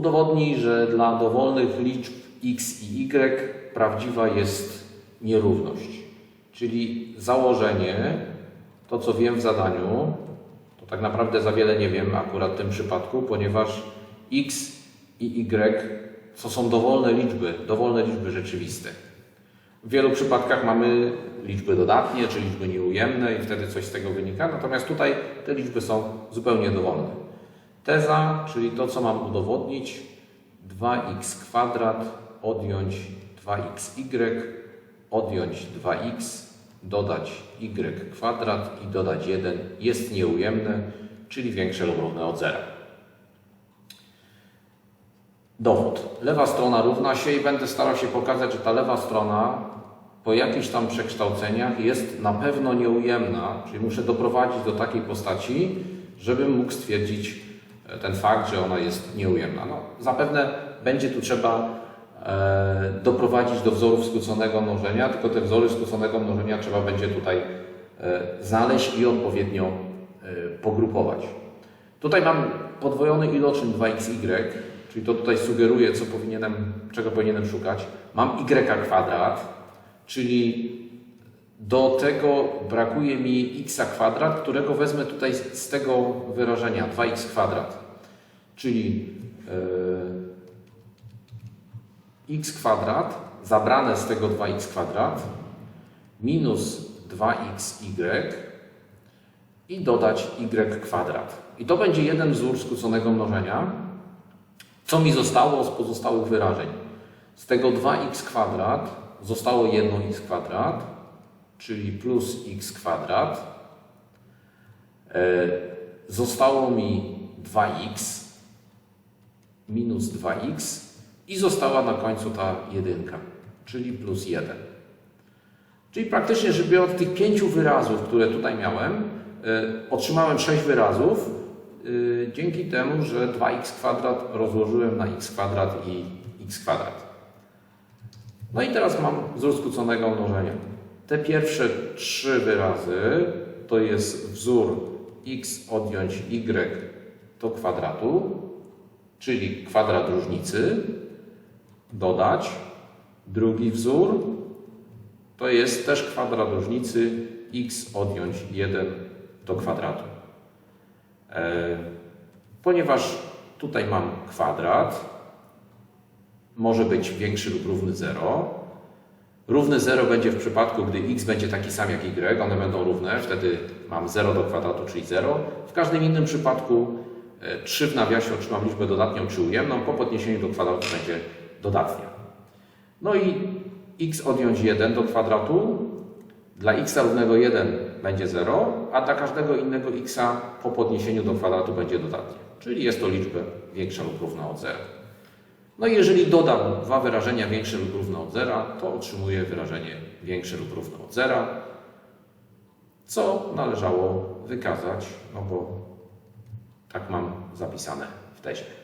Udowodnij, że dla dowolnych liczb x i y prawdziwa jest nierówność. Czyli założenie, to co wiem w zadaniu, to tak naprawdę za wiele nie wiem akurat w tym przypadku, ponieważ x i y to są dowolne liczby, dowolne liczby rzeczywiste. W wielu przypadkach mamy liczby dodatnie, czy liczby nieujemne i wtedy coś z tego wynika, natomiast tutaj te liczby są zupełnie dowolne. Teza, czyli to, co mam udowodnić, 2x kwadrat odjąć 2xy, odjąć 2x, dodać y kwadrat i dodać 1 jest nieujemne, czyli większe lub równe od zera. Dowód. Lewa strona równa się i będę starał się pokazać, że ta lewa strona po jakichś tam przekształceniach jest na pewno nieujemna, czyli muszę doprowadzić do takiej postaci, żebym mógł stwierdzić ten fakt, że ona jest nieujemna. No, zapewne będzie tu trzeba e, doprowadzić do wzorów skróconego mnożenia, tylko te wzory skróconego mnożenia trzeba będzie tutaj e, znaleźć i odpowiednio e, pogrupować. Tutaj mam podwojony iloczyn 2xy, czyli to tutaj sugeruje, co powinienem, czego powinienem szukać. Mam y kwadrat, czyli do tego brakuje mi x kwadrat, którego wezmę tutaj z tego wyrażenia 2x kwadrat. Czyli yy, x kwadrat zabrane z tego 2x kwadrat minus 2xy i dodać y kwadrat. I to będzie jeden wzór skróconego mnożenia. Co mi zostało z pozostałych wyrażeń? Z tego 2x kwadrat zostało jedno x kwadrat, czyli plus x kwadrat. E, Zostało mi 2x minus 2x i została na końcu ta jedynka, czyli plus 1. Czyli praktycznie rzecz biorąc, tych pięciu wyrazów, które tutaj miałem, e, otrzymałem sześć wyrazów e, dzięki temu, że 2x kwadrat rozłożyłem na x kwadrat i x kwadrat. No i teraz mam wzór skróconego mnożenia. Te pierwsze trzy wyrazy to jest wzór x odjąć y do kwadratu, czyli kwadrat różnicy, dodać. Drugi wzór to jest też kwadrat różnicy x odjąć 1 do kwadratu. E, ponieważ tutaj mam kwadrat, może być większy lub równy 0. Równy 0 będzie w przypadku, gdy x będzie taki sam jak y, one będą równe, wtedy mam 0 do kwadratu, czyli 0. W każdym innym przypadku e, 3 w nawiasie otrzymam liczbę dodatnią czy ujemną, po podniesieniu do kwadratu będzie dodatnia. No i x odjąć 1 do kwadratu, dla x równego 1 będzie 0, a dla każdego innego x po podniesieniu do kwadratu będzie dodatnia. Czyli jest to liczba większa lub równa od 0. No i jeżeli dodam dwa wyrażenia większe lub równe od zera, to otrzymuję wyrażenie większe lub równe od zera, co należało wykazać, no bo tak mam zapisane w tezie.